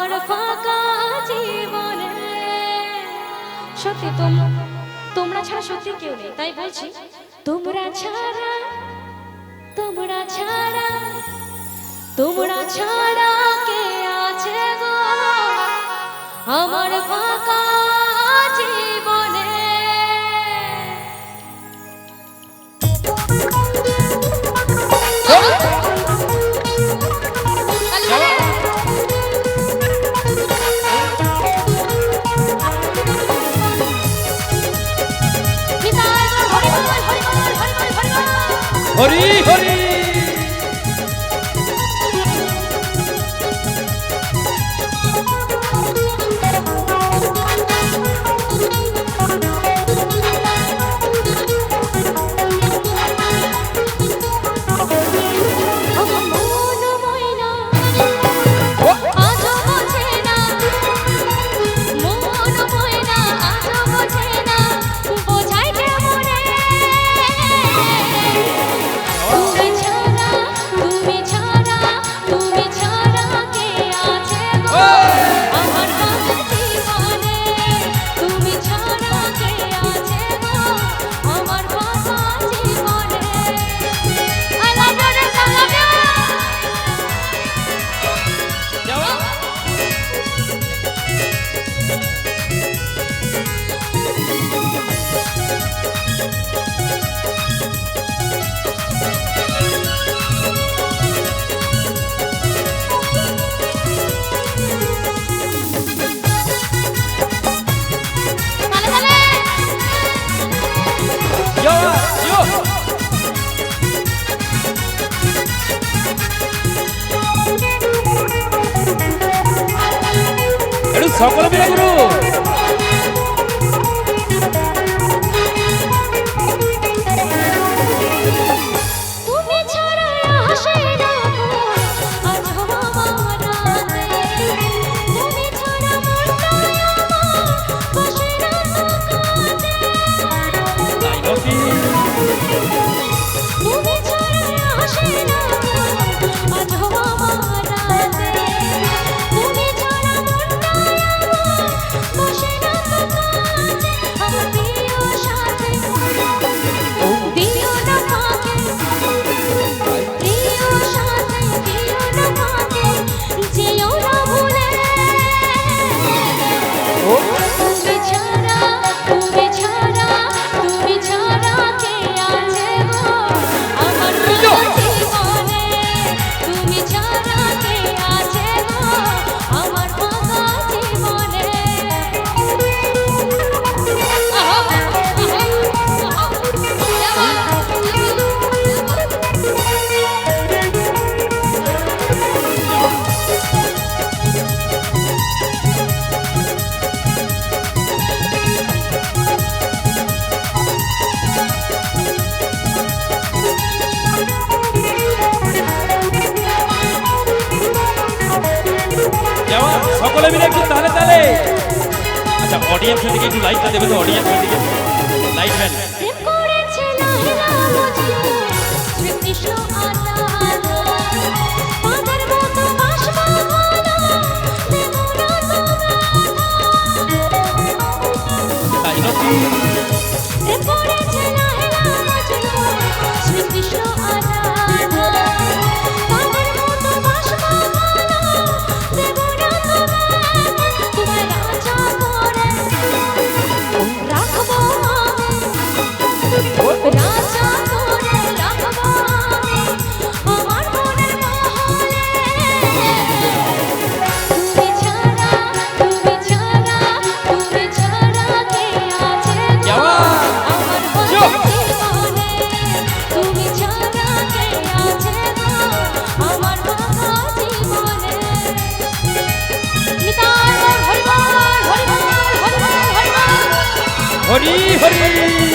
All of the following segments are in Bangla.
আমার ফাঁকা জীবনে। সত্যি তোমরা তোমরা ছাড়া সত্যি কেউ নেই, তাই বলছি। তোমরা ছাড়া তোমরা ছাড়া তোমরা ছাড়া কে আছে গো? আমার ফাঁকা Amen. অডিয়েন্সের দিকে একটু লাইটটা দেবে তো অডিয়েন্সের দিকে লাইট ভ্যান হরি হরি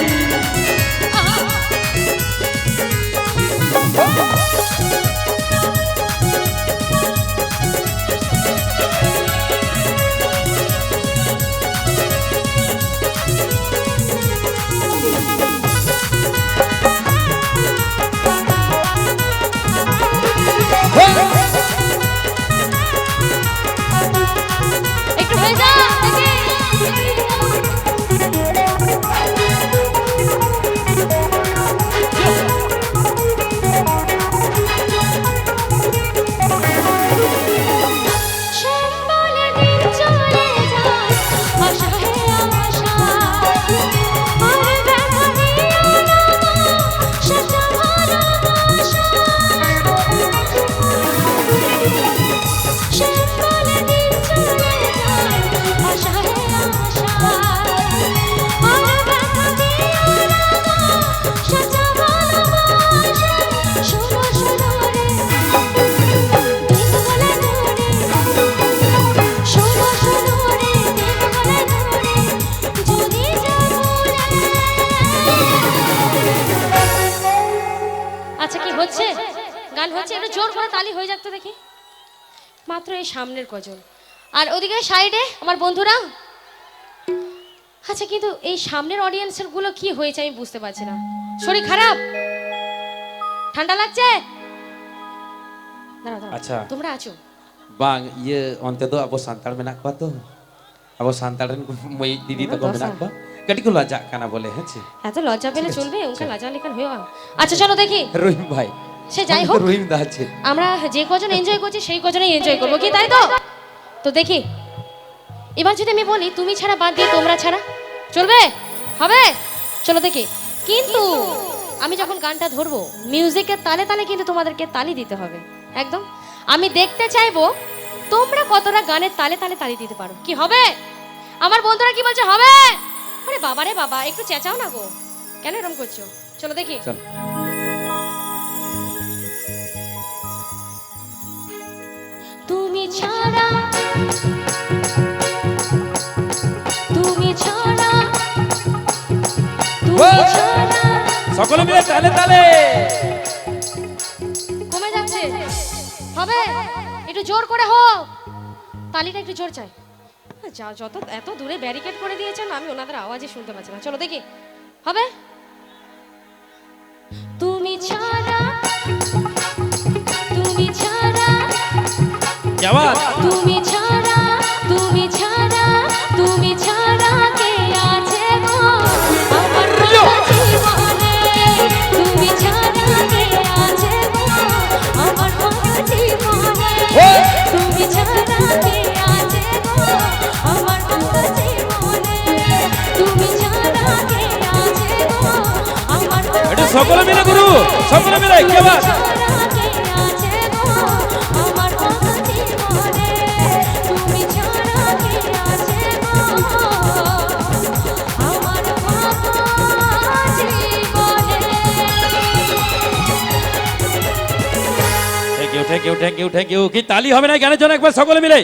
হচ্ছে? গান হচ্ছে? একটু জোর করে তালি হয়ে যাক তো দেখি। মাত্র এই সামনের কজন। আর ওদিকে সাইডে আমার বন্ধুরা। আচ্ছা কিন্তু এই সামনের অডিয়েন্সেরগুলো কি হয়েছে আমি বুঝতে পারছি না। শরীর খারাপ? ঠান্ডা লাগছে। আচ্ছা। তোমরা আছো? onte tu abo santar menak kuat tu. Abo santar dan moi didi tu Dosa. Kuat. Kadi ku lajak হচ্ছে এত লজ্জা পেলে চলবে? ওকে লাজা লেখান হয়ে আচ্ছা চলো দেখি। রহিম ভাই সে যাই হোক। রহিম দা আছে। আমরা যে কজন এনজয় করছি সেই কজনই এনজয় করব। কি তাই তো? তো দেখি। এবার যদি আমি বলি তুমি ছাড়া বাদ দিয়ে তোমরা ছাড়া? চলবে? হবে? চলো দেখি। কিন্তু আমি যখন গানটা ধরবো মিউজিকের তালে তালে কিন্তু তোমাদেরকে তালি দিতে হবে। একদম? আমি দেখতে চাইব তোমরা কতটা গানের তালে তালে তালি দিতে পারো। কি হবে? আমার বন্ধুরা কি বলছে হবে? আরে বাবা রে বাবা একটু চেঁচাও না গো। কেন এরকম করছ? চলো দেখি। চল। তুমি ছাড়া তুমি ছাড়া তুমি ছাড়া। সকলে মিলে তালে তালে। কমে যাচ্ছে। হবে। একটু জোর করে হোক। তালিটা একটু জোর চাই। যা যত এত দূরে ব্যারিকেড করে দিয়েছেন আমি ওনাদের আওয়াজই শুনতে পাচ্ছি না। চলো দেখি। হবে? তুমি ছাড়া তুমি ছাড়া যাওয়া তুমি thank you thank you thank you কি তালি হবে না গানের জন্য একবার সকলে মিলে?